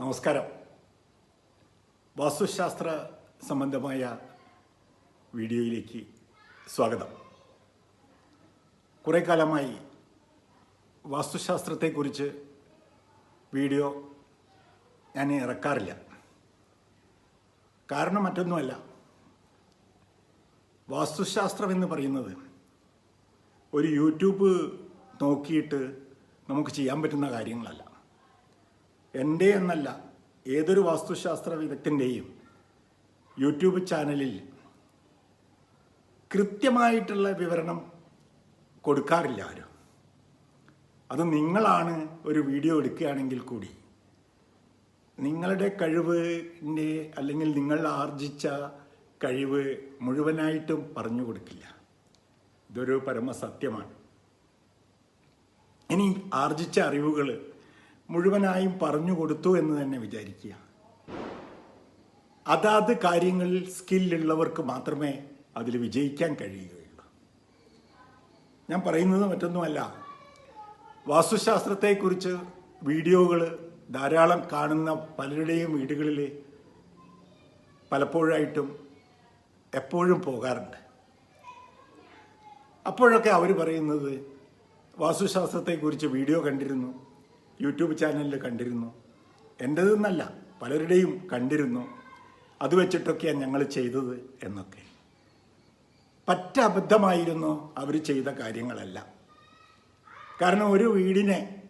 നമസ്കാരം. വാസ്തുശാസ്ത്ര സംബന്ധമായ വീഡിയോയിലേക്ക് സ്വാഗതം. കുറേ കാലമായി വാസ്തുശാസ്ത്രത്തെക്കുറിച്ച് വീഡിയോ ഞാൻ ഇറക്കാറില്ല. കാരണം മറ്റൊന്നുമല്ല വാസ്തുശാസ്ത്രം എന്ന് പറയുന്നത് ഒരു യൂട്യൂബ് നോക്കിയിട്ട് നമുക്ക് ചെയ്യാൻ പറ്റുന്ന കാര്യങ്ങളല്ല. എന്റെ എന്നല്ല ഏതൊരു വാസ്തുശാസ്ത്ര വിദഗ്ധന്റെയും യൂട്യൂബ് ചാനലിൽ കൃത്യമായിട്ടുള്ള വിവരണം കൊടുക്കാറില്ല ആരും. അത് നിങ്ങളാണ് ഒരു വീഡിയോ എടുക്കുകയാണെങ്കിൽ കൂടി നിങ്ങളുടെ കഴിവിന്റെ അല്ലെങ്കിൽ നിങ്ങൾ ആർജിച്ച കഴിവ് മുഴുവനായിട്ടും പറഞ്ഞു കൊടുക്കില്ല. ഇതൊരു പരമസത്യമാണ്. ഇനി ആർജിച്ച അറിവുകൾ മുഴുവനായും പറഞ്ഞു കൊടുത്തു എന്ന് തന്നെ വിചാരിക്കുക. അതാത് കാര്യങ്ങളിൽ സ്കില്ലുള്ളവർക്ക് മാത്രമേ അതിൽ വിജയിക്കാൻ കഴിയുകയുള്ളൂ. ഞാൻ പറയുന്നത് മറ്റൊന്നുമല്ല. വാസ്തുശാസ്ത്രത്തെക്കുറിച്ച് വീഡിയോകൾ ധാരാളം കാണുന്ന പലരുടെയും വീടുകളിൽ പലപ്പോഴായിട്ടും എപ്പോഴും പോകാറുണ്ട്. അപ്പോഴൊക്കെ അവർ പറയുന്നത് വാസ്തുശാസ്ത്രത്തെക്കുറിച്ച് വീഡിയോ കണ്ടിരുന്നു. യൂട്യൂബ് ചാനലിൽ കണ്ടിരുന്നു. എന്റെതെന്നല്ല പലരുടെയും കണ്ടിരുന്നു. അത് വെച്ചിട്ടൊക്കെയാണ് ഞങ്ങൾ ചെയ്തത് എന്നൊക്കെ. പറ്റ അബദ്ധമായിരുന്നു അവർ ചെയ്ത കാര്യങ്ങളല്ല. കാരണം ഒരു വീടിനെ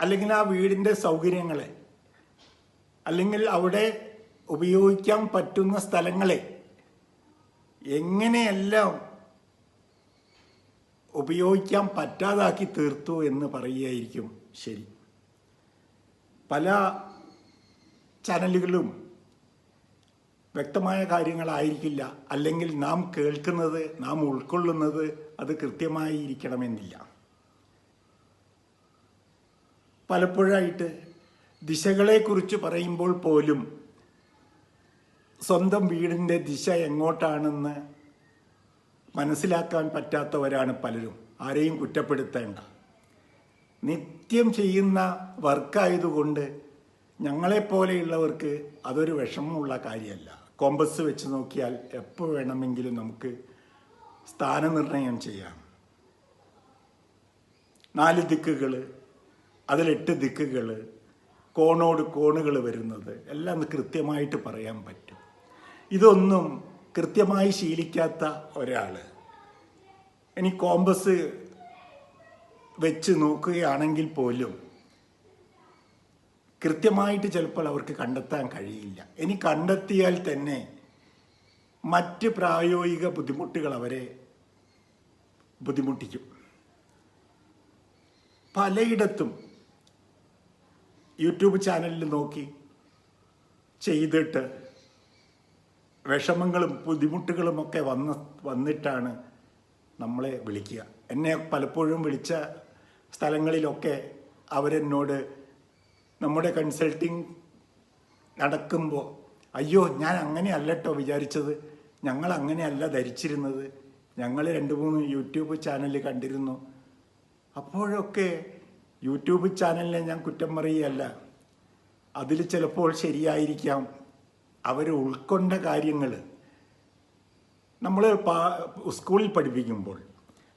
അല്ലെങ്കിൽ ആ വീടിന്റെ സൗകര്യങ്ങളെ അല്ലെങ്കിൽ അവിടെ ഉപയോഗിക്കാൻ പറ്റുന്ന സ്ഥലങ്ങളെ എങ്ങനെയെല്ലാം ഉപയോഗിക്കാൻ പറ്റാതാക്കി തീർത്തു എന്ന് പറയുകയായിരിക്കും ശരി. പല ചാനലുകളിലും വ്യക്തമായ കാര്യങ്ങളായിരിക്കില്ല. അല്ലെങ്കിൽ നാം കേൾക്കുന്നത് നാം ഉൾക്കൊള്ളുന്നത് അത് കൃത്യമായി ഇരിക്കണമെന്നില്ല. പലപ്പോഴായിട്ട് ദിശകളെക്കുറിച്ച് പറയുമ്പോൾ പോലും സ്വന്തം വീടിന്റെ ദിശ എങ്ങോട്ടാണെന്ന് മനസ്സിലാക്കാൻ പറ്റാത്തവരാണ് പലരും. ആരെയും കുറ്റപ്പെടുത്തേണ്ട. നിത്യം ചെയ്യുന്ന വർക്കായതുകൊണ്ട് ഞങ്ങളെപ്പോലെയുള്ളവർക്ക് അതൊരു വിഷമമുള്ള കാര്യമല്ല. കോമ്പസ് വെച്ച് നോക്കിയാൽ എപ്പോൾ വേണമെങ്കിലും നമുക്ക് സ്ഥാനനിർണയം ചെയ്യാം. നാല് ദിക്കുകൾ അതിലെട്ട് ദിക്കുകൾ കോണോട് കോണുകൾ വരുന്നത് എല്ലാം കൃത്യമായിട്ട് പറയാൻ പറ്റും. ഇതൊന്നും കൃത്യമായി ശീലിക്കാത്ത ഒരാൾ ഇനി കോമ്പസ് വെച്ച് നോക്കുകയാണെങ്കിൽ പോലും കൃത്യമായിട്ട് ചിലപ്പോൾ അവർക്ക് കണ്ടെത്താൻ കഴിയില്ല. ഇനി കണ്ടെത്തിയാൽ തന്നെ മറ്റ് പ്രായോഗിക ബുദ്ധിമുട്ടുകൾ അവരെ ബുദ്ധിമുട്ടിക്കും. പലയിടത്തും യൂട്യൂബ് ചാനലിൽ നോക്കി ചെയ്തിട്ട് വിഷമങ്ങളും ബുദ്ധിമുട്ടുകളും ഒക്കെ വന്ന് വന്നിട്ടാണ് നമ്മളെ വിളിക്കുക. എന്നെ പലപ്പോഴും വിളിച്ച സ്ഥലങ്ങളിലൊക്കെ അവരെന്നോട് നമ്മുടെ കൺസൾട്ടിങ് നടക്കുമ്പോൾ അയ്യോ ഞാൻ അങ്ങനെയല്ലട്ടോ വിചാരിച്ചത്. ഞങ്ങൾ അങ്ങനെയല്ല ധരിച്ചിരുന്നത്. ഞങ്ങൾ രണ്ട് മൂന്ന് യൂട്യൂബ് ചാനൽ കണ്ടിരുന്നു. അപ്പോഴൊക്കെ യൂട്യൂബ് ചാനലിനെ ഞാൻ കുറ്റം പറയുകയല്ല. അതിൽ ചിലപ്പോൾ ശരിയായിരിക്കാം. അവർ ഉൾക്കൊണ്ട കാര്യങ്ങൾ. നമ്മൾ സ്കൂളിൽ പഠിപ്പിക്കുമ്പോൾ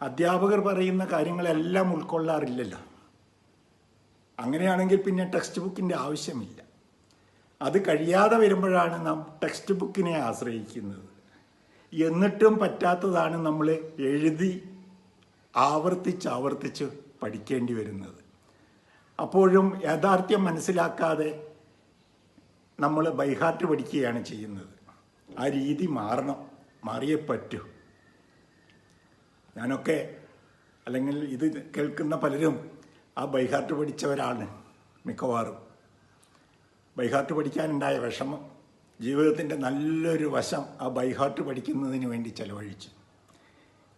അധ്യാപകർ പറയുന്ന കാര്യങ്ങളെല്ലാം ഉൾക്കൊള്ളാറില്ലല്ലോ. അങ്ങനെയാണെങ്കിൽ പിന്നെ ടെക്സ്റ്റ് ബുക്കിന്റെ ആവശ്യമില്ല. അത് കഴിയാതെ വരുമ്പോഴാണ് നാം ടെക്സ്റ്റ് ബുക്കിനെ ആശ്രയിക്കുന്നത്. എന്നിട്ടും പറ്റാത്തതാണ് നമ്മൾ എഴുതി ആവർത്തിച്ച് ആവർത്തിച്ച് പഠിക്കേണ്ടി വരുന്നത്. അപ്പോഴും യാഥാർത്ഥ്യം മനസ്സിലാക്കാതെ നമ്മൾ ബൈഹാർട്ട് പഠിക്കുകയാണ് ചെയ്യുന്നത്. ആ രീതി മാറണം. മാറിയേ പറ്റൂ. ഞാനൊക്കെ അല്ലെങ്കിൽ ഇത് കേൾക്കുന്ന പലരും ആ ബൈഹാർട്ട് പഠിച്ചവരാണ് മിക്കവാറും. ബൈഹാർട്ട് പഠിക്കാനുണ്ടായ വിഷമം ജീവിതത്തിന്റെ നല്ലൊരു വശം ആ ബൈഹാർട്ട് പഠിക്കുന്നതിന് വേണ്ടി ചെലവഴിച്ചു.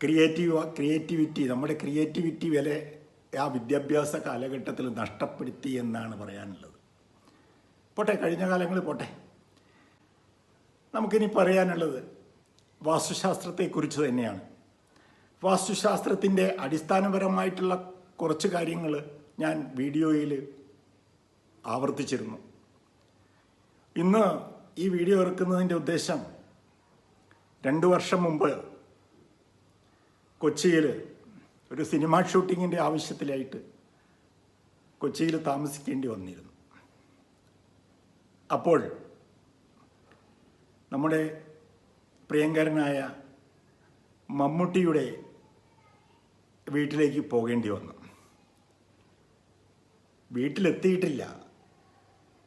ക്രിയേറ്റീവ് ക്രിയേറ്റിവിറ്റി നമ്മുടെ ക്രിയേറ്റിവിറ്റി വില ആ വിദ്യാഭ്യാസ കാലഘട്ടത്തിൽ നഷ്ടപ്പെടുത്തി എന്നാണ് പറയാനുള്ളത്. പോട്ടെ കഴിഞ്ഞ കാലങ്ങളിൽ പോട്ടെ. നമുക്കിനി പറയാനുള്ളത് വാസ്തുശാസ്ത്രത്തെക്കുറിച്ച് തന്നെയാണ്. വാസ്തുശാസ്ത്രത്തിന്റെ അടിസ്ഥാനപരമായിട്ടുള്ള കുറച്ച് കാര്യങ്ങൾ ഞാൻ വീഡിയോയിൽ ആവർത്തിച്ചിരുന്നു. ഇന്ന് ഈ വീഡിയോ ഇറക്കുന്നതിന്റെ ഉദ്ദേശം രണ്ട് വർഷം മുമ്പ് കൊച്ചിയിൽ ഒരു സിനിമ ഷൂട്ടിങ്ങിന്റെ ആവശ്യത്തിലായിട്ട് കൊച്ചിയിൽ താമസിക്കേണ്ടി വന്നിരുന്നു. അപ്പോൾ നമ്മുടെ പ്രിയങ്കരനായ മമ്മൂട്ടിയുടെ വീട്ടിലേക്ക് പോകേണ്ടി വന്നു. വീട്ടിലെത്തിയിട്ടില്ല.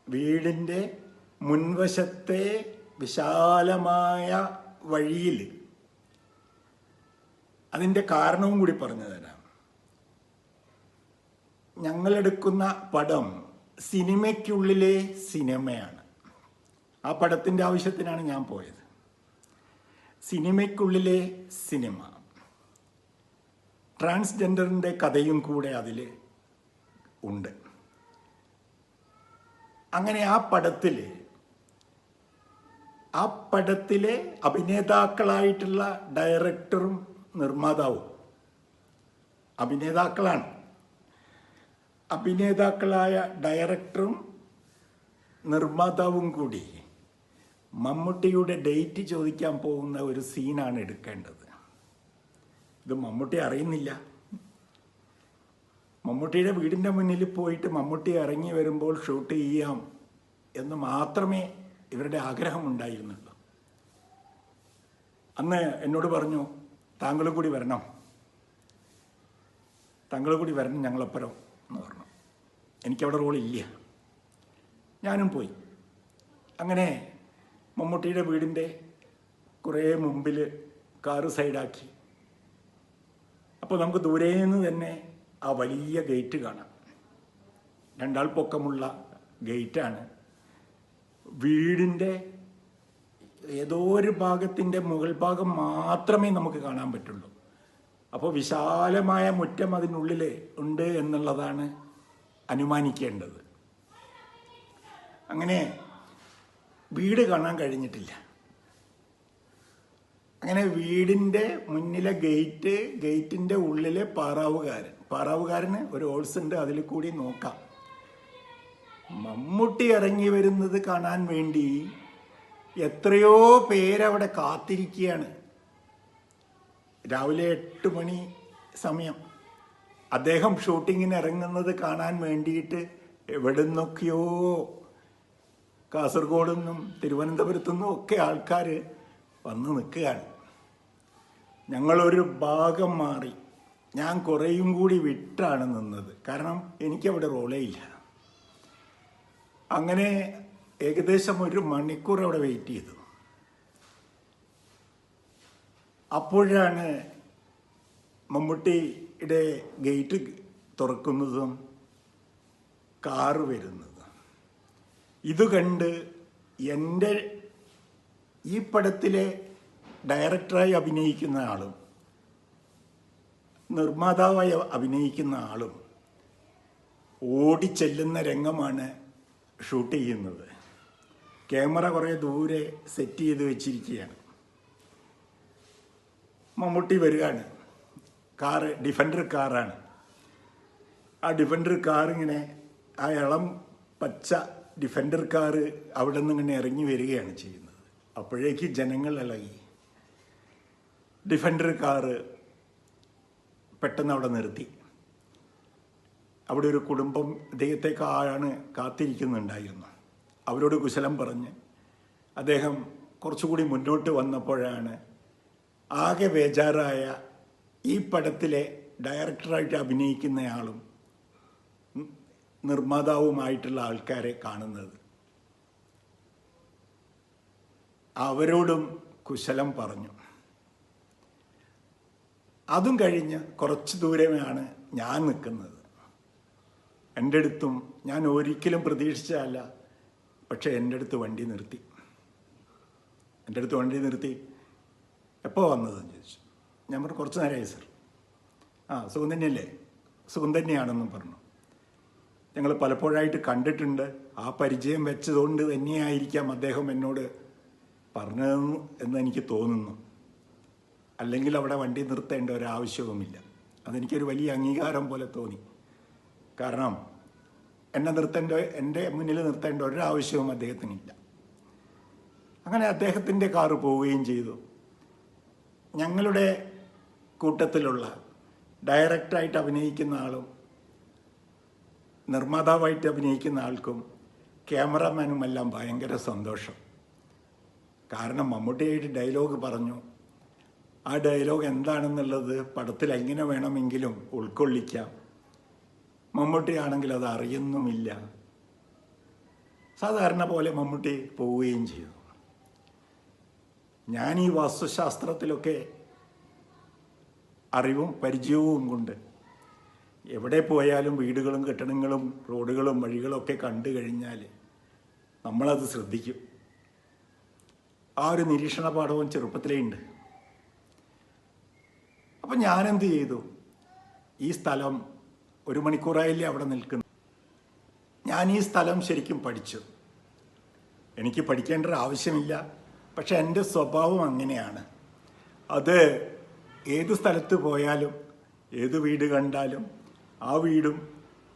വീടിന്റെ മുൻവശത്തെ വിശാലമായ വഴിയിൽ അതിന്റെ കാരണവും കൂടി പറഞ്ഞു തരാം. ഞങ്ങളെടുക്കുന്ന പടം സിനിമയ്ക്കുള്ളിലെ സിനിമയാണ്. ആ പടത്തിന്റെ ആവശ്യത്തിനാണ് ഞാൻ പോയത്. സിനിമയ്ക്കുള്ളിലെ സിനിമ. ട്രാൻസ്ജെൻഡറിന്റെ കഥയും കൂടെ അതിൽ ഉണ്ട്. അങ്ങനെ ആ പടത്തിൽ ആ പടത്തിലെ അഭിനേതാക്കളായിട്ടുള്ള ഡയറക്ടറും നിർമ്മാതാവും അഭിനേതാക്കളാണ്. അഭിനേതാക്കളായ ഡയറക്ടറും നിർമ്മാതാവും കൂടി മമ്മൂട്ടിയുടെ ഡേറ്റ് ചോദിക്കാൻ പോകുന്ന ഒരു സീനാണ് എടുക്കേണ്ടത്. ഇത് മമ്മൂട്ടി അറിയുന്നില്ല. മമ്മൂട്ടിയുടെ വീടിന്റെ മുന്നിൽ പോയിട്ട് മമ്മൂട്ടി ഇറങ്ങി വരുമ്പോൾ ഷൂട്ട് ചെയ്യാം എന്ന് മാത്രമേ ഇവരുടെ ആഗ്രഹം ഉണ്ടായിരുന്നുള്ളൂ. അന്ന് എന്നോട് പറഞ്ഞു താങ്കൾ കൂടി വരണം. താങ്കൾ കൂടി വരണം ഞങ്ങളപ്പുറം എന്ന് പറഞ്ഞു. എനിക്കവിടെ റോളില്ല ഞാനും പോയി. അങ്ങനെ മമ്മൂട്ടിയുടെ വീടിന്റെ കുറേ മുമ്പിൽ കാറ് സൈഡാക്കി അപ്പോൾ നമുക്ക് ദൂരെ നിന്ന് തന്നെ ആ വലിയ ഗേറ്റ് കാണാം. രണ്ടാൾ പൊക്കമുള്ള ഗേറ്റാണ്. വീടിന്റെ ഏതോ ഒരു ഭാഗത്തിന്റെ മുകൾ ഭാഗം മാത്രമേ നമുക്ക് കാണാൻ പറ്റുള്ളൂ. അപ്പോൾ വിശാലമായ മുറ്റം അതിനുള്ളിൽ ഉണ്ട് എന്നുള്ളതാണ് അനുമാനിക്കേണ്ടത്. അങ്ങനെ വീട് കാണാൻ കഴിഞ്ഞിട്ടില്ല. അങ്ങനെ വീടിന്റെ മുന്നിലെ ഗേറ്റ് ഗേറ്റിന്റെ ഉള്ളിലെ പാറാവുകാരൻ. പാറാവുകാരന് ഒരു ഓൾസ് ഉണ്ട് അതിൽ കൂടി നോക്കാം. മമ്മൂട്ടി ഇറങ്ങി വരുന്നത് കാണാൻ വേണ്ടി എത്രയോ പേരവിടെ കാത്തിരിക്കുകയാണ്. രാവിലെ എട്ട് മണി സമയം. അദ്ദേഹം ഷൂട്ടിങ്ങിന് ഇറങ്ങുന്നത് കാണാൻ വേണ്ടിയിട്ട് എവിടെ നിന്നൊക്കെയോ കാസർഗോഡ് നിന്നും തിരുവനന്തപുരത്തു നിന്നും ഒക്കെ ആൾക്കാർ വന്ന് നിൽക്കുകയാണ്. ഞങ്ങളൊരു ഭാഗം മാറി. ഞാൻ കുറേയും കൂടി വിട്ടാണ് നിന്നത്. കാരണം എനിക്കവിടെ റോളേ ഇല്ല. അങ്ങനെ ഏകദേശം ഒരു മണിക്കൂർ അവിടെ വെയിറ്റ് ചെയ്തു. അപ്പോഴാണ് മമ്മൂട്ടിയുടെ ഗേറ്റ് തുറക്കുന്നതും കാറ് വരുന്നതും. ഇത് കണ്ട് എന്റെ ഈ പടത്തിലെ ഡയറക്ടറായി അഭിനയിക്കുന്ന ആളും നിർമ്മാതാവായി അഭിനയിക്കുന്ന ആളും ഓടിച്ചെല്ലുന്ന രംഗമാണ് ഷൂട്ട് ചെയ്യുന്നത്. ക്യാമറ കുറേ ദൂരെ സെറ്റ് ചെയ്ത് വെച്ചിരിക്കുകയാണ്. മമ്മൂട്ടി വരികയാണ് കാറ് ഡിഫൻഡർ കാറാണ്. ആ ഡിഫൻഡർ കാറിങ്ങനെ ആ ഇളം പച്ച ഡിഫൻഡർ കാറ് അവിടെ നിന്ന് ഇങ്ങനെ ഇറങ്ങി വരികയാണ് ചെയ്യുന്നത്. അപ്പോഴേക്ക് ജനങ്ങൾ ഇളകി. ഡിഫൻഡർ കാറ് പെട്ടെന്ന് അവിടെ നിർത്തി. അവിടെ ഒരു കുടുംബം ഇദ്ദേഹത്തെക്കാണ് കാത്തിരിക്കുന്നുണ്ടായിരുന്നു. അവരോട് കുശലം പറഞ്ഞ് അദ്ദേഹം കുറച്ചുകൂടി മുന്നോട്ട് വന്നപ്പോഴാണ് ആകെ ബേജാറായ ഈ പടത്തിലെ ഡയറക്ടറായിട്ട് അഭിനയിക്കുന്നയാളും നിർമ്മാതാവുമായിട്ടുള്ള ആൾക്കാരെ കാണുന്നത്. അവരോടും കുശലം പറഞ്ഞു. അതും കഴിഞ്ഞ് കുറച്ച് ദൂരമാണ് ഞാൻ നിൽക്കുന്നത്. എന്റെ അടുത്തും ഞാൻ ഒരിക്കലും പ്രതീക്ഷിച്ചതല്ല പക്ഷേ എന്റെ അടുത്ത് വണ്ടി നിർത്തി. എന്റെ അടുത്ത് വണ്ടി നിർത്തി. എപ്പോൾ വന്നതെന്ന് ചോദിച്ചു. ഞാൻ പറഞ്ഞു കുറച്ച് നേരമായി സർ. ആ സുഖം തന്നെയല്ലേ സുഖം തന്നെയാണെന്നും പറഞ്ഞു. ഞങ്ങൾ പലപ്പോഴായിട്ട് കണ്ടിട്ടുണ്ട് ആ പരിചയം വെച്ചതുകൊണ്ട് തന്നെയായിരിക്കാം അദ്ദേഹം എന്നോട് പറഞ്ഞതെന്ന് എന്ന് എനിക്ക് തോന്നുന്നു. അല്ലെങ്കിൽ അവിടെ വണ്ടി നിർത്തേണ്ട ഒരാവശ്യവുമില്ല. അതെനിക്കൊരു വലിയ അംഗീകാരം പോലെ തോന്നി. കാരണം എന്നെ നിർത്തേണ്ട എന്റെ മുന്നിൽ നിർത്തേണ്ട ഒരാവശ്യവും അദ്ദേഹത്തിനില്ല. അങ്ങനെ അദ്ദേഹത്തിന്റെ കാറ് പോവുകയും ചെയ്തു. ഞങ്ങളുടെ കൂട്ടത്തിലുള്ള ഡയറക്റ്റായിട്ട് അഭിനയിക്കുന്ന ആളും നിർമ്മാതാവായിട്ട് അഭിനയിക്കുന്ന ആൾക്കും ക്യാമറാമാനും എല്ലാം ഭയങ്കര സന്തോഷം. കാരണം മമ്മൂട്ടിയായിട്ട് ഡയലോഗ് പറഞ്ഞു. ആ ഡയലോഗ് എന്താണെന്നുള്ളത് പടത്തിൽ എങ്ങനെ വേണമെങ്കിലും ഉൾക്കൊള്ളിക്കാം. മമ്മൂട്ടിയാണെങ്കിൽ അത് അറിയുന്നുമില്ല. സാധാരണ പോലെ മമ്മൂട്ടി പോവുകയും ചെയ്തു ഞാൻ ഈ വാസ്തുശാസ്ത്രത്തിലൊക്കെ അറിവും പരിചയവും കൊണ്ട് എവിടെ പോയാലും വീടുകളും കെട്ടിടങ്ങളും റോഡുകളും വഴികളും ഒക്കെ കണ്ടു കഴിഞ്ഞാൽ നമ്മളത് ശ്രദ്ധിക്കും. ആ ഒരു നിരീക്ഷണ പാഠവും ചെറുപ്പത്തിലേ ഉണ്ട് അപ്പം ഞാനെന്ത് ചെയ്തു? ഈ സ്ഥലം ഒരു മണിക്കൂറായില്ലേ അവിടെ നിൽക്കുന്നു. ഞാൻ ഈ സ്ഥലം ശരിക്കും പഠിച്ചു. എനിക്ക് പഠിക്കേണ്ട ഒരു ആവശ്യമില്ല. പക്ഷെ എന്റെ സ്വഭാവം അങ്ങനെയാണ്. അത് ഏത് സ്ഥലത്ത് പോയാലും ഏത് വീട് കണ്ടാലും ആ വീടും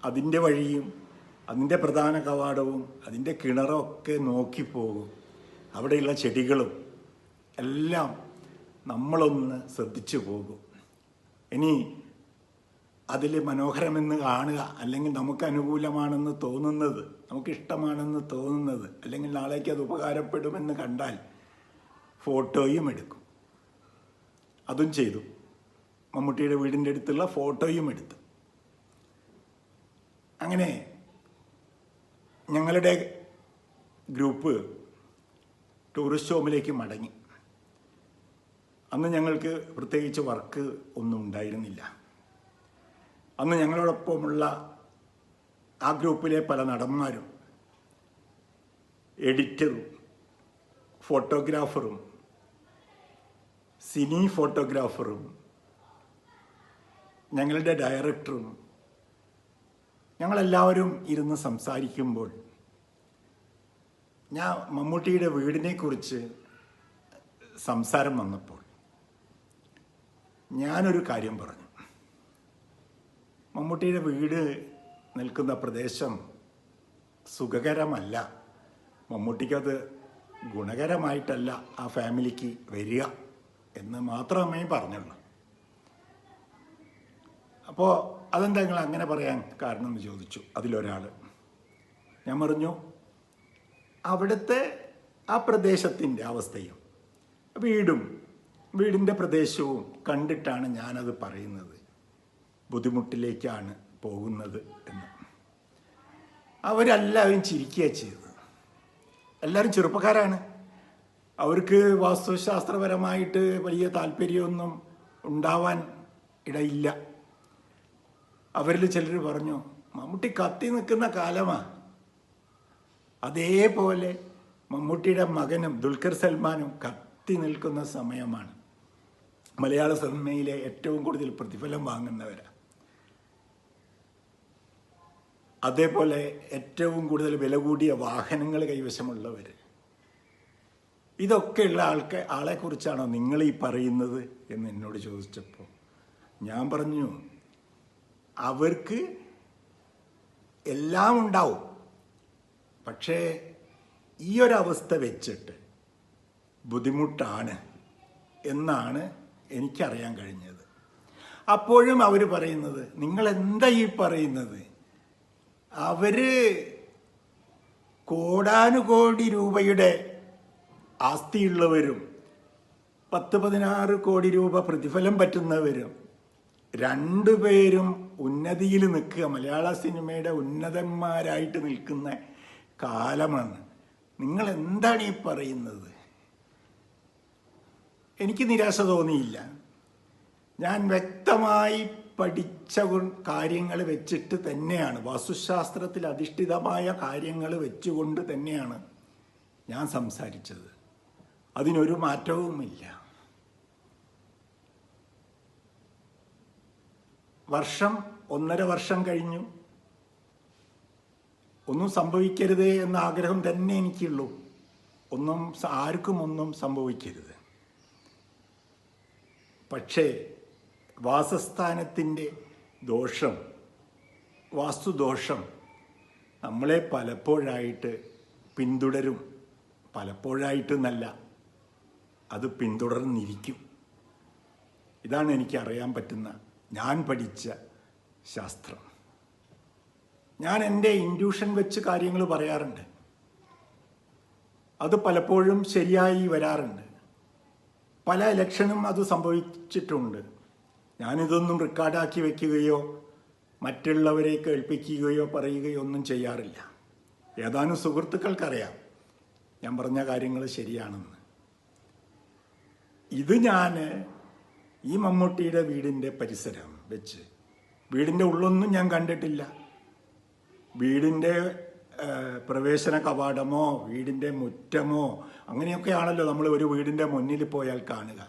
അതിന്റെ വഴിയും അതിന്റെ പ്രധാന കവാടവും അതിന്റെ കിണറും ഒക്കെ നോക്കിപ്പോകും അവിടെയുള്ള ചെടികളും എല്ലാം നമ്മളൊന്ന് ശ്രദ്ധിച്ചു പോകും. ഇനി അതിൽ മനോഹരമെന്ന് കാണുക അല്ലെങ്കിൽ നമുക്ക് അനുകൂലമാണെന്ന് തോന്നുന്നത് നമുക്കിഷ്ടമാണെന്ന് തോന്നുന്നത് അല്ലെങ്കിൽ നാളേക്ക് അത് ഉപകാരപ്പെടുമെന്ന് കണ്ടാൽ ഫോട്ടോയും എടുക്കും. അതും ചെയ്തു. മമ്മൂട്ടിയുടെ വീടിന്റെ അടുത്തുള്ള ഫോട്ടോയും എടുത്തു. അങ്ങനെ ഞങ്ങളുടെ ഗ്രൂപ്പ് ടൂറിസ്റ്റ് ഹോമിലേക്ക് മടങ്ങി. അന്ന് ഞങ്ങൾക്ക് പ്രത്യേകിച്ച് വർക്ക് ഒന്നും ഉണ്ടായിരുന്നില്ല. അന്ന് ഞങ്ങളോടൊപ്പമുള്ള ആ ഗ്രൂപ്പിലെ പല നടന്മാരും എഡിറ്ററും ഫോട്ടോഗ്രാഫറും സിനി ഫോട്ടോഗ്രാഫറും ഞങ്ങളുടെ ഡയറക്ടറും ഞങ്ങളെല്ലാവരും ഇരുന്ന് സംസാരിക്കുമ്പോൾ ഞാൻ മമ്മൂട്ടിയുടെ വീടിനെക്കുറിച്ച് സംസാരം വന്നപ്പോൾ ഞാനൊരു കാര്യം പറഞ്ഞു. മമ്മൂട്ടിയുടെ വീട് നിൽക്കുന്ന പ്രദേശം സുഖകരമല്ല. മമ്മൂട്ടിക്കത് ഗുണകരമായിട്ടല്ല ആ ഫാമിലിക്ക് വരിക എന്ന് മാത്രമേ പറഞ്ഞുള്ളൂ. അപ്പോൾ അതെന്താ നിങ്ങൾ അങ്ങനെ പറയാൻ കാരണം എന്ന് ചോദിച്ചു. അതിലൊരാൾ ഞാൻ പറഞ്ഞു അവിടുത്തെ ആ പ്രദേശത്തിന്റെ അവസ്ഥയും. വീടും വീടിന്റെ പ്രദേശവും കണ്ടിട്ടാണ് ഞാനത് പറയുന്നത്. ബുദ്ധിമുട്ടിലേക്കാണ് പോകുന്നത് എന്ന്. അവരെല്ലാവരും ചിരിക്കുക ചെയ്തത്. എല്ലാവരും ചെറുപ്പക്കാരാണ്. അവർക്ക് വാസ്തുശാസ്ത്രപരമായിട്ട് വലിയ താല്പര്യമൊന്നും ഉണ്ടാവാൻ ഇടയില്ല. അവരിൽ ചിലർ പറഞ്ഞു മമ്മൂട്ടി കത്തി നിൽക്കുന്ന കാലമാ. അതേപോലെ മമ്മൂട്ടിയുടെ മകനും ദുൽഖർ സൽമാനും കത്തി നിൽക്കുന്ന സമയമാണ്. മലയാള സിനിമയിലെ ഏറ്റവും കൂടുതൽ പ്രതിഫലം വാങ്ങുന്നവരാണ് അതേപോലെ ഏറ്റവും കൂടുതൽ വില കൂടിയ വാഹനങ്ങൾ കൈവശമുള്ളവർ. ഇതൊക്കെയുള്ള ആൾക്ക് ആളെക്കുറിച്ചാണോ നിങ്ങൾ ഈ പറയുന്നത് എന്ന് എന്നോട് ചോദിച്ചപ്പോൾ ഞാൻ പറഞ്ഞു അവർക്ക് എല്ലാം ഉണ്ടാവും. പക്ഷേ ഈ ഒരവസ്ഥ വെച്ചിട്ട് ബുദ്ധിമുട്ടാണ് എന്നാണ് എനിക്കറിയാൻ കഴിഞ്ഞത്. അപ്പോഴും അവർ പറയുന്നത് നിങ്ങൾ എന്താ ഈ പറയുന്നത്? അവർ കോടാനുകോടി രൂപയുടെ ആസ്തിയുള്ളവരും പത്ത് പതിനാറ് കോടി രൂപ പ്രതിഫലം പറ്റുന്നവരും രണ്ടുപേരും ഉന്നതിയിൽ നിൽക്കുക മലയാള സിനിമയുടെ ഉന്നതന്മാരായിട്ട് നിൽക്കുന്ന കാലമാണ്. നിങ്ങൾ എന്താണ് ഈ പറയുന്നത്? എനിക്ക് നിരാശ തോന്നിയില്ല. ഞാൻ വ്യക്തമായി പഠിച്ച കാര്യങ്ങൾ വെച്ചിട്ട് തന്നെയാണ്. വാസ്തുശാസ്ത്രത്തിൽ അധിഷ്ഠിതമായ കാര്യങ്ങൾ വെച്ചുകൊണ്ട് തന്നെയാണ് ഞാൻ സംസാരിച്ചത്. അതിനൊരു മാറ്റവുമില്ല. വർഷം ഒന്നര വർഷം കഴിഞ്ഞു. ഒന്നും സംഭവിക്കരുത് എന്ന ആഗ്രഹം തന്നെ എനിക്കുള്ളൂ. ഒന്നും ആർക്കും ഒന്നും സംഭവിക്കരുത്. പക്ഷേ വാസസ്ഥാനത്തിന്റെ ദോഷം വാസ്തുദോഷം നമ്മളെ പലപ്പോഴായിട്ട് പിന്തുടരും. പലപ്പോഴായിട്ട് നല്ല അത് പിന്തുടർന്നിരിക്കും. ഇതാണ് എനിക്കറിയാൻ പറ്റുന്ന ഞാൻ പഠിച്ച ശാസ്ത്രം. ഞാൻ എന്റെ ഇൻഡ്യൂഷൻ വെച്ച് കാര്യങ്ങൾ പറയാറുണ്ട്. അത് പലപ്പോഴും ശരിയായി വരാറുണ്ട്. പല ഇലക്ഷനും അത് സംഭവിച്ചിട്ടുണ്ട്. ഞാനിതൊന്നും റെക്കോർഡാക്കി വെക്കുകയോ മറ്റുള്ളവരെ കേൾപ്പിക്കുകയോ പറയുകയോ ഒന്നും ചെയ്യാറില്ല. ഏതാനും സുഹൃത്തുക്കൾക്കറിയാം ഞാൻ പറഞ്ഞ കാര്യങ്ങൾ ശരിയാണെന്ന്. ഇത് ഞാൻ ഈ മമ്മൂട്ടിയുടെ വീടിന്റെ പരിസരം വെച്ച് വീടിന്റെ ഉള്ളൊന്നും ഞാൻ കണ്ടിട്ടില്ല. വീടിന്റെ പ്രവേശന കവാടമോ വീടിന്റെ മുറ്റമോ അങ്ങനെയൊക്കെയാണല്ലോ നമ്മൾ ഒരു വീടിന്റെ മുന്നിൽ പോയാൽ കാണുക.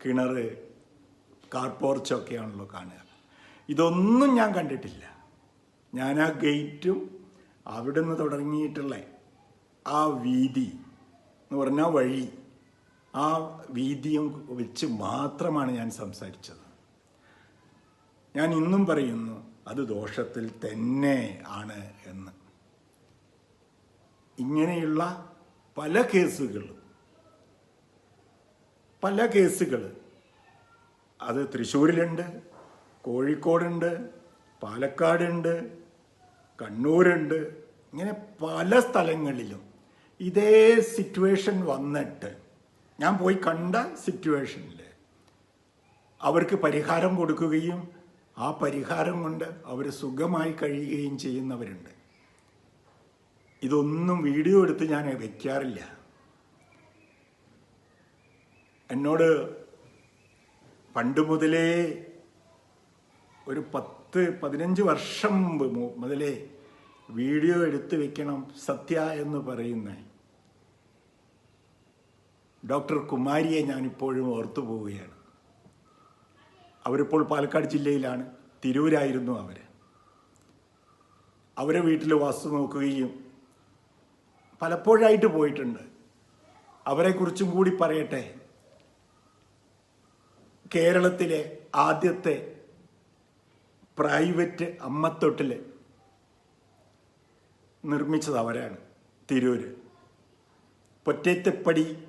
കിണർ കാർ ആണല്ലോ കാണുക. ഇതൊന്നും ഞാൻ കണ്ടിട്ടില്ല. ഞാൻ ആ ഗേറ്റും അവിടുന്ന് തുടങ്ങിയിട്ടുള്ള ആ വീതി എന്ന് പറഞ്ഞാൽ വഴി ആ വീതിയും വെച്ച് മാത്രമാണ് ഞാൻ സംസാരിച്ചത്. ഞാൻ ഇന്നും പറയുന്നു അത് ദോഷത്തിൽ തന്നെ ആണ് എന്ന്. ഇങ്ങനെയുള്ള പല കേസുകളും പല കേസുകൾ അത് തൃശ്ശൂരിലുണ്ട് കോഴിക്കോടുണ്ട് പാലക്കാടുണ്ട് കണ്ണൂരുണ്ട് ഇങ്ങനെ പല സ്ഥലങ്ങളിലും ഇതേ സിറ്റുവേഷൻ വന്നിട്ട് ഞാൻ പോയി കണ്ട സിറ്റുവേഷനിൽ അവർക്ക് പരിഹാരം കൊടുക്കുകയും ആ പരിഹാരം കൊണ്ട് അവർ സുഖമായി കഴിയുകയും ചെയ്യുന്നവരുണ്ട്. ഇതൊന്നും വീഡിയോ എടുത്ത് ഞാൻ വയ്ക്കാറില്ല എന്നോട് പണ്ട് മുതലേ ഒരു പത്ത് പതിനഞ്ച് വർഷം മുമ്പ് മുതലേ വീഡിയോ എടുത്ത് വെക്കണം സത്യ എന്ന് പറയുന്ന ഡോക്ടർ കുമാരിയെ ഞാനിപ്പോഴും ഓർത്തു പോവുകയാണ് അവരിപ്പോൾ പാലക്കാട് ജില്ലയിലാണ്. തിരൂരായിരുന്നു അവർ അവരെ വീട്ടിൽ വാസ്തു നോക്കുകയും പലപ്പോഴായിട്ട് പോയിട്ടുണ്ട്. അവരെക്കുറിച്ചും കൂടി പറയട്ടെ. കേരളത്തിലെ ആദ്യത്തെ പ്രൈവറ്റ് അമ്മത്തൊട്ടിൽ നിർമ്മിച്ചത് അവരാണ് തിരൂര്. പൊറ്റേത്തപ്പടി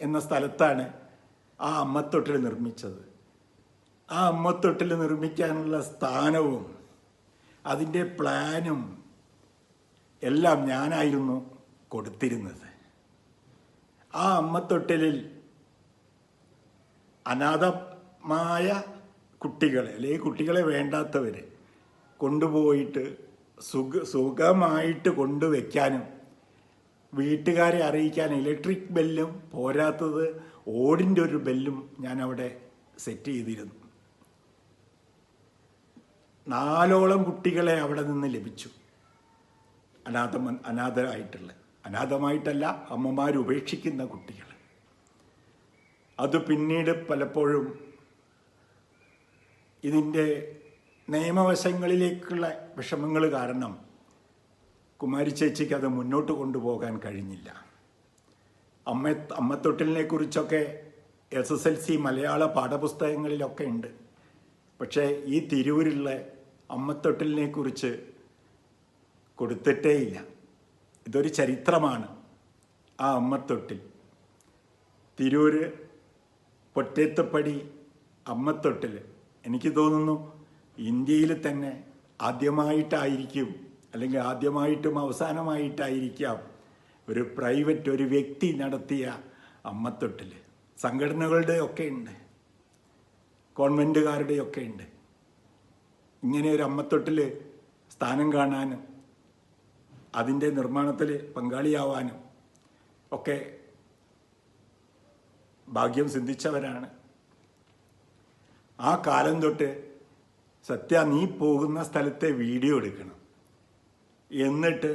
എന്ന സ്ഥലത്താണ് ആ അമ്മത്തൊട്ടിൽ നിർമ്മിച്ചത്. ആ അമ്മത്തൊട്ടിൽ നിർമ്മിക്കാനുള്ള സ്ഥാനവും അതിന്റെ പ്ലാനും എല്ലാം ഞാനായിരുന്നു കൊടുത്തിരുന്നത്. ആ അമ്മത്തൊട്ടിലിൽ അനാഥമായ കുട്ടികളെ അല്ലെങ്കിൽ കുട്ടികളെ വേണ്ടാത്തവർ കൊണ്ടുപോയിട്ട് സുഖ സുഖമായിട്ട് കൊണ്ടുവയ്ക്കാനും വീട്ടുകാരെ അറിയിക്കാൻ ഇലക്ട്രിക് ബെല്ലും പോരാത്തത് ഓടിന്റെ ഒരു ബെല്ലും ഞാൻ അവിടെ സെറ്റ് ചെയ്തിരുന്നു. നാലോളം കുട്ടികളെ അവിടെ നിന്ന് ലഭിച്ചു. അനാഥ അനാഥരായിട്ടുള്ള അനാഥമായിട്ടല്ല അമ്മമാർ ഉപേക്ഷിക്കുന്ന കുട്ടികൾ. അത് പിന്നീട് പലപ്പോഴും ഇതിന്റെ നിയമവശങ്ങളിലേക്കുള്ള വിഷമങ്ങൾ കാരണം കുമാരി ചേച്ചിക്ക് അത് മുന്നോട്ട് കൊണ്ടുപോകാൻ കഴിഞ്ഞില്ല. അമ്മ അമ്മത്തൊട്ടിലിനെ കുറിച്ചൊക്കെ എസ് എസ് എൽ സി മലയാള പാഠപുസ്തകങ്ങളിലൊക്കെ ഉണ്ട്. പക്ഷേ ഈ തിരൂരുള്ള അമ്മത്തൊട്ടിലിനെ കുറിച്ച് കൊടുത്തിട്ടേയില്ല. ഇതൊരു ചരിത്രമാണ്. ആ അമ്മത്തൊട്ടിൽ. തിരൂര് പൊറ്റേത്തപ്പടി അമ്മത്തൊട്ടിൽ എനിക്ക് തോന്നുന്നു ഇന്ത്യയിൽ തന്നെ ആദ്യമായിട്ടായിരിക്കും അല്ലെങ്കിൽ ആദ്യമായിട്ടും അവസാനമായിട്ടായിരിക്കാം ഒരു പ്രൈവറ്റ് ഒരു വ്യക്തി നടത്തിയ അമ്മത്തൊട്ടിൽ സംഘടനകളുടെ ഒക്കെ ഉണ്ട്. കോൺവെന്റുകാരുടെ ഒക്കെ ഉണ്ട്. ഇങ്ങനെ ഒരു അമ്മത്തൊട്ടിൽ സ്ഥാനം കാണാനും അതിന്റെ നിർമ്മാണത്തിൽ പങ്കാളിയാവാനും ഒക്കെ ഭാഗ്യം സിദ്ധിച്ചവരാണ് ആ കാലം തൊട്ട് സത്യ നീ പോകുന്ന സ്ഥലത്തെ വീഡിയോ എടുക്കണം. എന്നിട്ട്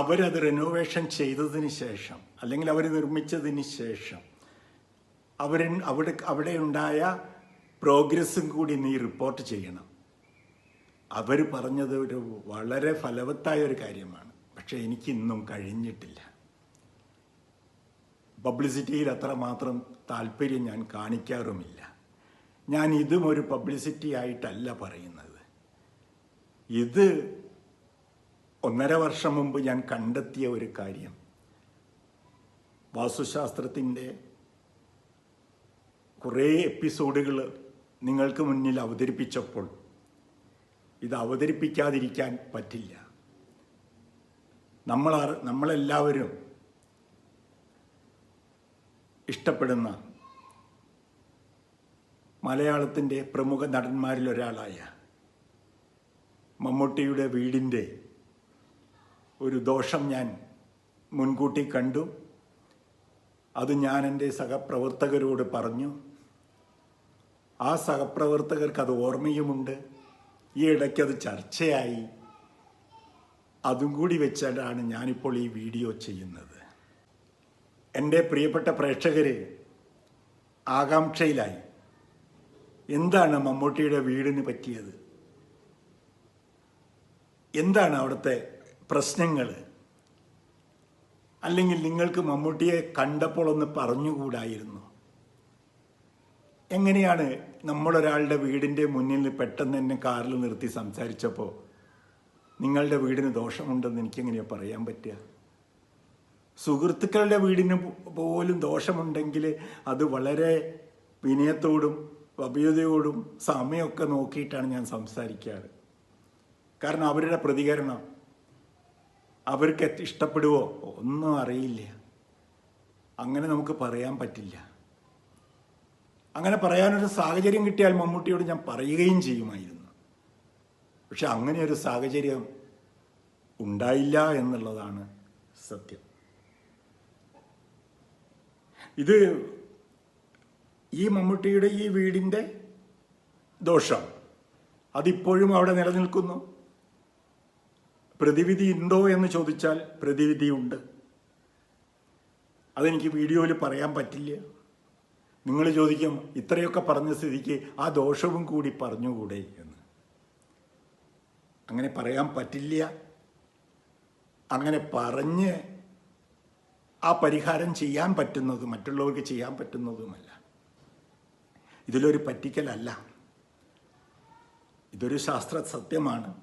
അവരത് റിനോവേഷൻ ചെയ്തതിന് ശേഷം അല്ലെങ്കിൽ അവർ നിർമ്മിച്ചതിന് ശേഷം അവർ അവിടെ അവിടെ ഉണ്ടായ പ്രോഗ്രസ്സും കൂടി നീ റിപ്പോർട്ട് ചെയ്യണം. അവർ പറഞ്ഞത് ഒരു വളരെ ഫലവത്തായ ഒരു കാര്യമാണ്. പക്ഷെ എനിക്കിന്നും കഴിഞ്ഞിട്ടില്ല. പബ്ലിസിറ്റിയിൽ അത്രമാത്രം താല്പര്യം ഞാൻ കാണിക്കാറുമില്ല. ഞാൻ ഇതും ഒരു പബ്ലിസിറ്റി ആയിട്ടല്ല പറയുന്നത്. ഇത് ഒന്നര വർഷം മുമ്പ് ഞാൻ കണ്ടെത്തിയ ഒരു കാര്യം. വാസ്തുശാസ്ത്രത്തിന്റെ കുറേ എപ്പിസോഡുകൾ നിങ്ങൾക്ക് മുന്നിൽ അവതരിപ്പിച്ചപ്പോൾ ഇത് അവതരിപ്പിക്കാതിരിക്കാൻ പറ്റില്ല. നമ്മൾ നമ്മളെല്ലാവരും ഇഷ്ടപ്പെടുന്ന മലയാളത്തിന്റെ പ്രമുഖ നടന്മാരിൽ ഒരാളായ മമ്മൂട്ടിയുടെ വീടിന്റെ ഒരു ദോഷം ഞാൻ മുൻകൂട്ടി കണ്ടു. അത് ഞാൻ എന്റെ സഹപ്രവർത്തകരോട് പറഞ്ഞു. ആ സഹപ്രവർത്തകർക്ക് അത് ഓർമ്മയുമുണ്ട്. ഈ ഇടയ്ക്ക് അത് ചർച്ചയായി. അതും കൂടി വെച്ചിട്ടാണ് ഞാനിപ്പോൾ ഈ വീഡിയോ ചെയ്യുന്നത്. എന്റെ പ്രിയപ്പെട്ട പ്രേക്ഷകർ ആകാംക്ഷയിലായി. എന്താണ് മമ്മൂട്ടിയുടെ വീടിന് പറ്റിയത്? എന്താണ് അവിടുത്തെ പ്രശ്നങ്ങൾ? അല്ലെങ്കിൽ നിങ്ങൾക്ക് മമ്മൂട്ടിയെ കണ്ടപ്പോൾ ഒന്ന് പറഞ്ഞുകൂടായിരുന്നു? എങ്ങനെയാണ് നമ്മളൊരാളുടെ വീടിന്റെ മുന്നിൽ പെട്ടെന്ന് തന്നെ കാറിൽ നിർത്തി സംസാരിച്ചപ്പോൾ നിങ്ങളുടെ വീടിന് ദോഷമുണ്ടെന്ന് എനിക്കെങ്ങനെയാണ് പറയാൻ പറ്റുക? സുഹൃത്തുക്കളുടെ വീടിന് പോലും ദോഷമുണ്ടെങ്കിൽ അത് വളരെ വിനയത്തോടും അഭ്യുതയോടും സമയമൊക്കെ നോക്കിയിട്ടാണ് ഞാൻ സംസാരിക്കാറ്. കാരണം അവരുടെ പ്രതികരണം അവർക്ക് ഇഷ്ടപ്പെടുവോ ഒന്നും അറിയില്ല. അങ്ങനെ നമുക്ക് പറയാൻ പറ്റില്ല. അങ്ങനെ പറയാനൊരു സാഹചര്യം കിട്ടിയാൽ മമ്മൂട്ടിയോട് ഞാൻ പറയുകയും ചെയ്യുമായിരുന്നു. പക്ഷെ അങ്ങനെ ഒരു സാഹചര്യം ഉണ്ടായില്ല എന്നുള്ളതാണ് സത്യം. ഇത് ഈ മമ്മൂട്ടിയുടെ ഈ വീടിന്റെ ദോഷം. അതിപ്പോഴും അവിടെ നിലനിൽക്കുന്നു. പ്രതിവിധി ഉണ്ടോ എന്ന് ചോദിച്ചാൽ പ്രതിവിധിയുണ്ട്. അതെനിക്ക് വീഡിയോയിൽ പറയാൻ പറ്റില്ല. നിങ്ങൾ ചോദിക്കും ഇത്രയൊക്കെ പറഞ്ഞ സ്ഥിതിക്ക് ആ ദോഷവും കൂടി പറഞ്ഞുകൂടെ എന്ന്. അങ്ങനെ പറയാൻ പറ്റില്ല. അങ്ങനെ പറഞ്ഞ് ആ പരിഹാരം ചെയ്യാൻ പറ്റുന്നത് മറ്റുള്ളവർക്ക് ചെയ്യാൻ പറ്റുന്നതുമല്ല. ഇതിലൊരു പറ്റിക്കലല്ല. ഇതൊരു ശാസ്ത്ര സത്യമാണ്.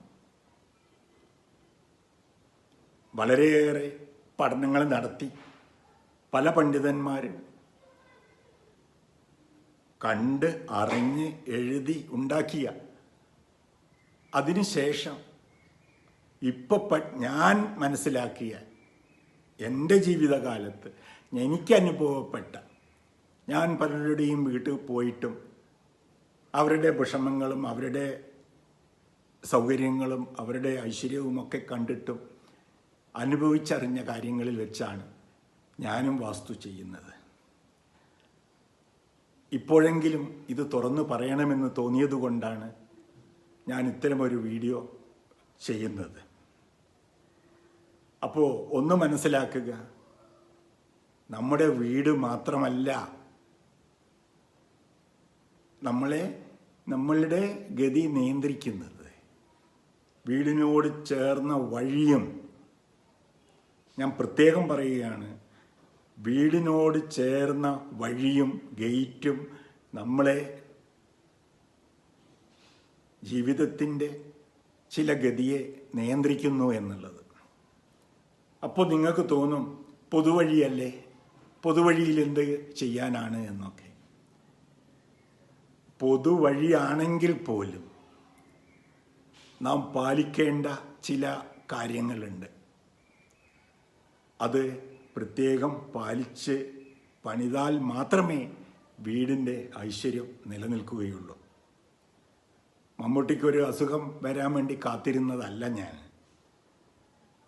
വളരെയേറെ പഠനങ്ങൾ നടത്തി. പല പണ്ഡിതന്മാരും കണ്ട് അറിഞ്ഞ് എഴുതി ഉണ്ടാക്കിയ. അതിനുശേഷം ഇപ്പൊ ഞാൻ മനസ്സിലാക്കിയ എന്റെ ജീവിതകാലത്ത് എനിക്ക് അനുഭവപ്പെട്ട ഞാൻ പലരുടെയും വീട്ടിൽ പോയിട്ടും അവരുടെ വിഷമങ്ങളും അവരുടെ സൗകര്യങ്ങളും അവരുടെ ഐശ്വര്യവും ഒക്കെ കണ്ടിട്ടും അനുഭവിച്ചറിഞ്ഞ കാര്യങ്ങളിൽ വെച്ചാണ് ഞാനും വാസ്തു ചെയ്യുന്നത്. ഇപ്പോഴെങ്കിലും ഇത് തുറന്നു പറയണമെന്ന് തോന്നിയതുകൊണ്ടാണ് ഞാൻ ഇത്തരമൊരു വീഡിയോ ചെയ്യുന്നത്. അപ്പോൾ ഒന്ന് മനസ്സിലാക്കുക നമ്മുടെ വീട് മാത്രമല്ല നമ്മളെ നമ്മളുടെ ഗതി നിയന്ത്രിക്കുന്നത് വീടിനോട് ചേർന്ന വഴിയും ഞാൻ പ്രത്യേകം പറയുകയാണ്. വീടിനോട് ചേർന്ന വഴിയും ഗേറ്റും നമ്മളെ ജീവിതത്തിന്റെ ചില ഗതിയെ നിയന്ത്രിക്കുന്നു എന്നുള്ളത്. അപ്പോൾ നിങ്ങൾക്ക് തോന്നും പൊതുവഴിയല്ലേ? പൊതുവഴിയിൽ എന്ത് ചെയ്യാനാണ് എന്നൊക്കെ. പൊതുവഴിയാണെങ്കിൽ പോലും നാം പാലിക്കേണ്ട ചില കാര്യങ്ങളുണ്ട്. അത് പ്രത്യേകം പാലിച്ച് പണിതാൽ മാത്രമേ വീടിന്റെ ഐശ്വര്യം നിലനിൽക്കുകയുള്ളൂ. മമ്മൂട്ടിക്കൊരു അസുഖം വരാൻ വേണ്ടി കാത്തിരുന്നതല്ല ഞാൻ.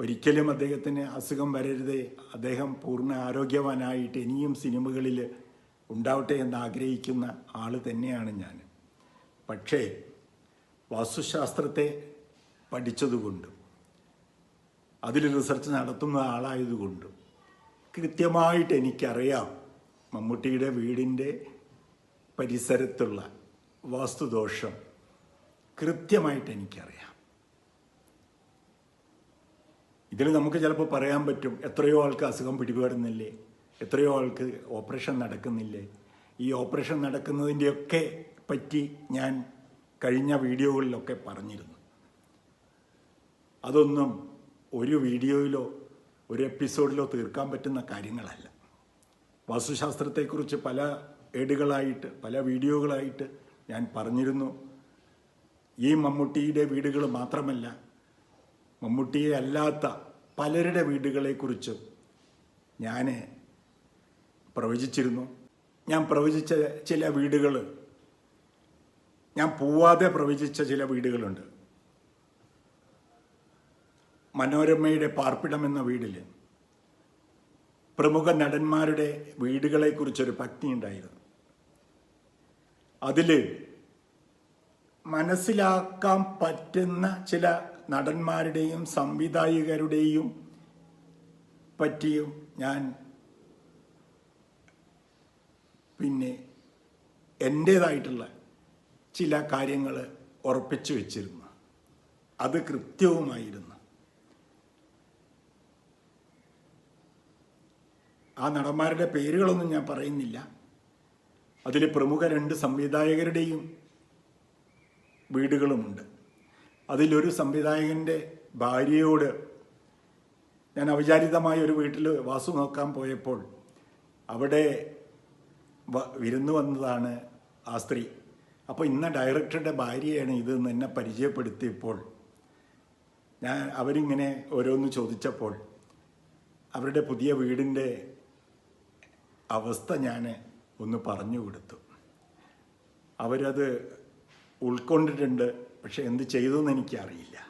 ഒരിക്കലും അദ്ദേഹത്തിന് അസുഖം വരരുതേ. അദ്ദേഹം പൂർണ ആരോഗ്യവാനായിട്ട് ഇനിയും സിനിമകളിൽ ഉണ്ടാവട്ടെ എന്ന് ആഗ്രഹിക്കുന്ന ആൾ തന്നെയാണ് ഞാൻ. പക്ഷേ വാസ്തുശാസ്ത്രത്തെ പഠിച്ചതുകൊണ്ടും അതിൽ റിസർച്ച് നടത്തുന്ന ആളായതുകൊണ്ടും കൃത്യമായിട്ട് എനിക്കറിയാം മമ്മൂട്ടിയുടെ വീടിന്റെ പരിസരത്തുള്ള വാസ്തുദോഷം കൃത്യമായിട്ട് എനിക്കറിയാം. ഇതിൽ നമുക്ക് ചിലപ്പോൾ പറയാൻ പറ്റും എത്രയോ ആൾക്ക് അസുഖം പിടിപെടുന്നില്ലേ എത്രയോ ആൾക്ക് ഓപ്പറേഷൻ നടക്കുന്നില്ലേ. ഈ ഓപ്പറേഷൻ നടക്കുന്നതിന്റെയൊക്കെ പറ്റി ഞാൻ കഴിഞ്ഞ വീഡിയോകളിലൊക്കെ പറഞ്ഞിരുന്നു. അതൊന്നും ഒരു വീഡിയോയിലോ ഒരു എപ്പിസോഡിലോ തീർക്കാൻ പറ്റുന്ന കാര്യങ്ങളല്ല. വാസ്തുശാസ്ത്രത്തെക്കുറിച്ച് പല ഏടുകളായിട്ട് പല വീഡിയോകളായിട്ട് ഞാൻ പറഞ്ഞിരുന്നു. ഈ മമ്മൂട്ടിയുടെ വീടുകൾ മാത്രമല്ല മമ്മൂട്ടിയെ അല്ലാത്ത പലരുടെ വീടുകളെക്കുറിച്ചും ഞാൻ പ്രവചിച്ചിരുന്നു. ഞാൻ പ്രവചിച്ച ചില വീടുകൾ ഞാൻ പോവാതെ പ്രവചിച്ച ചില വീടുകളുണ്ട്. മനോരമയുടെ പാർപ്പിടം എന്ന വീടിൽ പ്രമുഖ നടന്മാരുടെ വീടുകളെക്കുറിച്ചൊരു പത്നി ഉണ്ടായിരുന്നു. അതിൽ മനസ്സിലാക്കാൻ പറ്റുന്ന ചില നടന്മാരുടെയും സംവിധായകരുടെയും പറ്റിയും ഞാൻ പിന്നെ എന്റേതായിട്ടുള്ള ചില കാര്യങ്ങൾ ഉറപ്പിച്ചു വെച്ചിരുന്നു. അത് കൃത്യവുമായിരുന്നു. ആ നടന്മാരുടെ പേരുകളൊന്നും ഞാൻ പറയുന്നില്ല. അതിൽ പ്രമുഖ രണ്ട് സംവിധായകരുടെയും വീടുകളുമുണ്ട്. അതിലൊരു സംവിധായകന്റെ ഭാര്യയോട് ഞാൻ അവിചാരിതമായ ഒരു വീട്ടിൽ വാസു നോക്കാൻ പോയപ്പോൾ അവിടെ വിരുന്നു വന്നതാണ് ആ സ്ത്രീ. അപ്പോൾ ഇന്ന ഡയറക്ടറുടെ ഭാര്യയാണ് എന്ന് എന്നെ പരിചയപ്പെടുത്തിയപ്പോൾ ഞാൻ അവരിങ്ങനെ ഓരോന്ന് ചോദിച്ചപ്പോൾ അവരുടെ പുതിയ വീടിന്റെ അവസ്ഥ ഞാൻ ഒന്ന് പറഞ്ഞു കൊടുത്തു. അവരത് ഉൾക്കൊണ്ടിട്ടുണ്ട് പക്ഷെ എന്ത് ചെയ്തു എന്ന് എനിക്കറിയില്ല.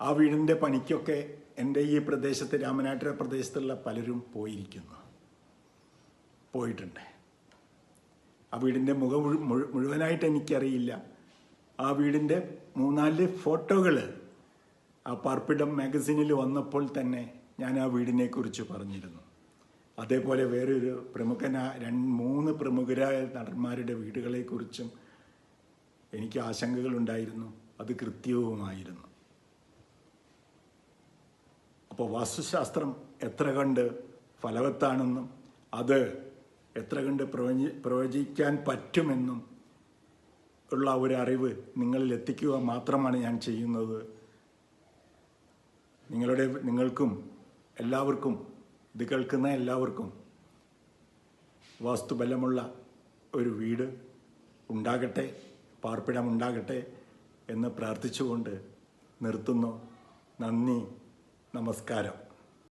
ആ വീടിന്റെ പണിക്കൊക്കെ എന്റെ ഈ പ്രദേശത്ത് രാമനാട്ടുര പ്രദേശത്തുള്ള പലരും പോയിരിക്കുന്നു. പോയിട്ടുണ്ട്. ആ വീടിന്റെ മുഖം മുഴു- മുഴു- മുഴുവനായിട്ട് എനിക്കറിയില്ല. ആ വീടിന്റെ മൂന്നാൽ ഫോട്ടോകൾ ആ പാർപ്പിടം മാഗസിനിൽ വന്നപ്പോൾ തന്നെ ഞാൻ ആ വീടിനെ കുറിച്ച് പറഞ്ഞിരുന്നു. അതേപോലെ വേറൊരു പ്രമുഖന രണ്ട് മൂന്ന് പ്രമുഖരായ നടന്മാരുടെ വീടുകളെക്കുറിച്ചും എനിക്ക് ആശങ്കകളുണ്ടായിരുന്നു. അത് കൃത്യവുമായിരുന്നു. അപ്പോൾ വാസ്തുശാസ്ത്രം എത്ര കണ്ട് ഫലവത്താണെന്നും അത് എത്ര കണ്ട് പ്രവചി പ്രവചിക്കാൻ പറ്റുമെന്നും ഉള്ള ഒരു അറിവ് നിങ്ങളിൽ എത്തിക്കുക മാത്രമാണ് ഞാൻ ചെയ്യുന്നത്. നിങ്ങളുടെ നിങ്ങൾക്കും എല്ലാവർക്കും ഇത് കേൾക്കുന്ന എല്ലാവർക്കും വാസ്തുബലമുള്ള ഒരു വീട് ഉണ്ടാകട്ടെ പാർപ്പിടം ഉണ്ടാകട്ടെ എന്ന് പ്രാർത്ഥിച്ചുകൊണ്ട് നിർത്തുന്നു. നന്ദി നമസ്കാരം.